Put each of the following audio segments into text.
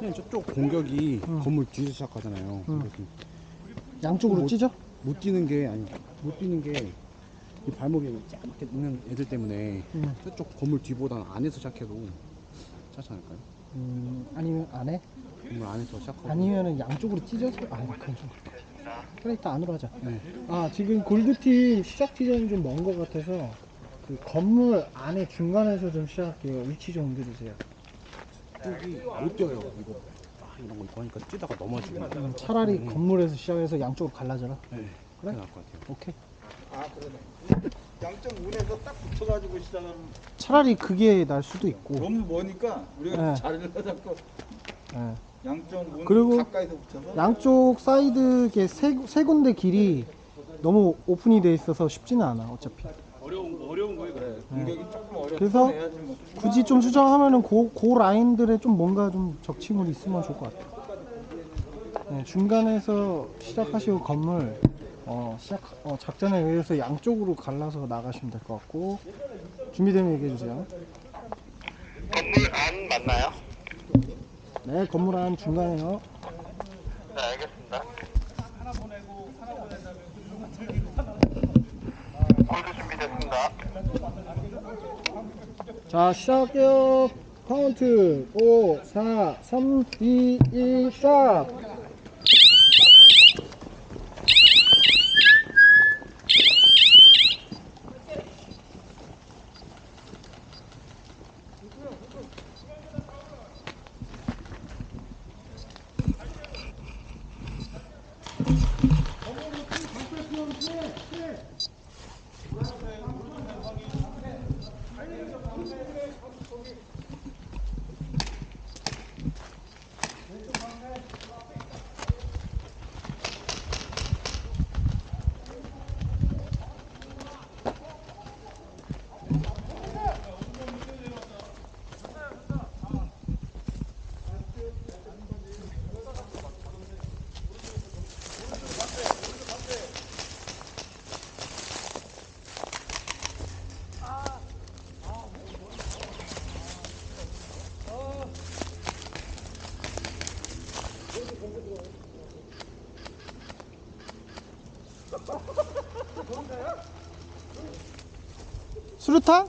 그냥 저쪽 공격이 응. 건물 뒤에서 시작하잖아요. 응. 그래서 양쪽으로 뭐- 찢어? 못 뛰는 게 아니 못 뛰는 게 이 발목이 짧게 있는 애들 때문에 응. 저쪽 건물 뒤보다는 안에서 시작해도 차지 않을까요? 음, 아니면 안 해? 건물 안에서 시작하고 아니면은 양쪽으로 찢어서? 아, 그건 좀 그렇게. 그래, 일단 안으로 하자. 네. 아, 지금 골드팀 시작 지점이 좀 먼 것 같아서 그 건물 안에 중간에서 좀 시작할게요. 위치 좀 옮겨주세요. 저기 못 뛰어요 이거 아, 이런 거 이거 하니까 뛰다가 넘어지고 음, 차라리 음. 건물에서 시작해서 양쪽으로 갈라져라. 네. 그래? 나을 것 같아요. 오케이. 아 그러네. 양쪽 문에서 딱 붙여가지고 시작하는 차라리 그게 날 수도 있고. 너무 머니까 우리가 네. 자리를 잡고 예. 양쪽 문 그리고 가까이서 붙여서 양쪽 사이드 이게 세, 세 군데 길이 너무 오픈이 돼 있어서 쉽지는 않아 어차피 어려운. 공격이 조금 어렵고 그래서 뭐. 굳이 좀 수정하면은 그, 그 라인들에 좀 뭔가 좀 적침물이 있으면 좋을 것 같아 네, 중간에서 시작하시고 건물 어, 시작 어, 작전에 의해서 양쪽으로 갈라서 나가시면 될 것 같고 준비되면 얘기해 주세요 건물 안 맞나요? 네 건물 안 중간에요 네, 알겠습니다. 골드 준비됐습니다. 자 시작할게요. 카운트. 5 4 3 2 1 시작 수류탄?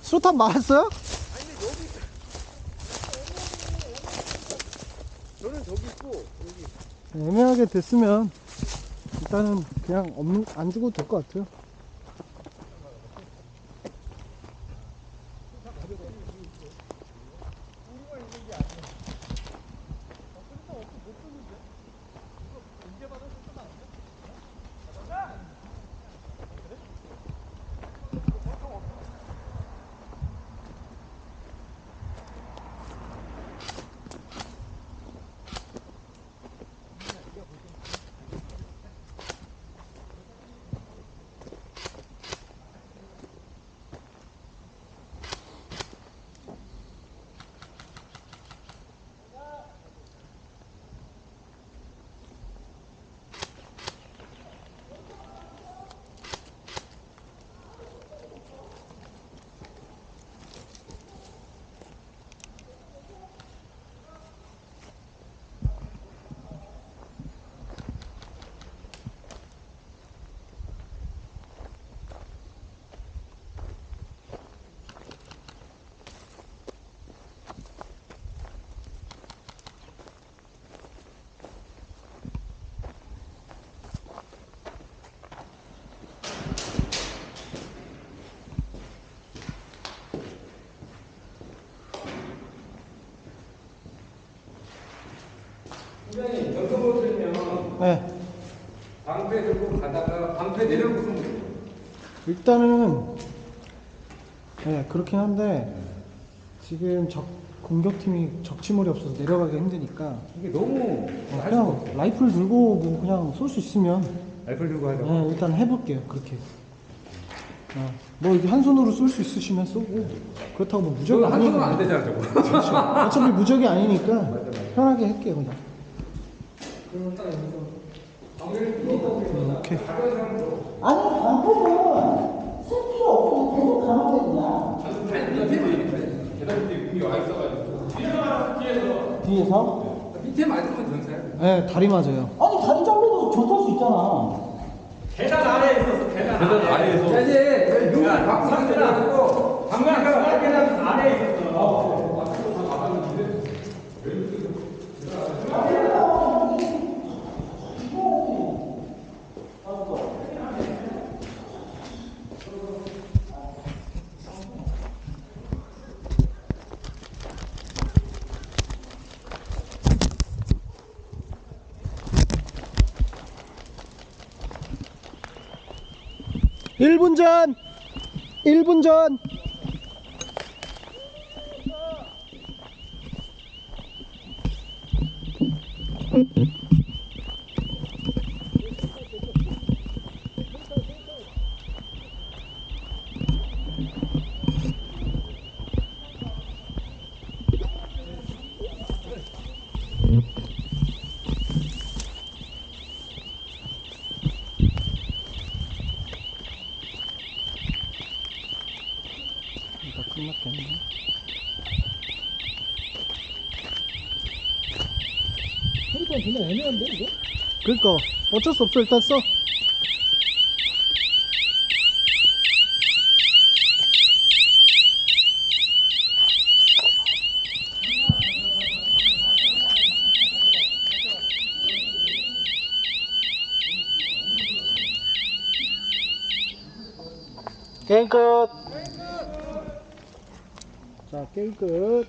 수류탄 맞았어요? 저는 저기 있고 애매하게 됐으면 일단은 그냥 없는 안 죽어도 될것 같아요. 네. 방패 들고 가다가 방패 내려놓고 쏘면. 일단은 네 그렇긴 한데 지금 적 공격팀이 적치물이 없어서 내려가기 힘드니까 이게 너무 어, 그냥 라이플 들고 뭐 그냥 쏠 수 있으면 알콜 들고 하다가 네, 일단 해볼게요 그렇게. 어, 뭐 이게 한 손으로 쏠 수 있으시면 쏘고 그렇다고 뭐 무적이 저거 한 손으로 안 아니니까 되잖아 저거. 어차피 무적이 아니니까 편하게 할게요 그냥. 오케이. 아니 방법은 쓸 필요 없으면 계속 가면 되냐. 여기 와 있어가지고 뒤에서? 밑에 맞으면 전사야. 네, 다리 맞아요. 아니 다리 잘라도 전탈 수 있잖아. 계단 아래에서. 야, 이제 용기 갖고 상대라고 방금 계단 아래 1분 전 1분 전 Mm-hmm. 거 끝났겠네. 소리가 정말 애매한데 이거? 그러니까 어쩔 수 없어 일단 써. 게임 끝. 자 게임 끝.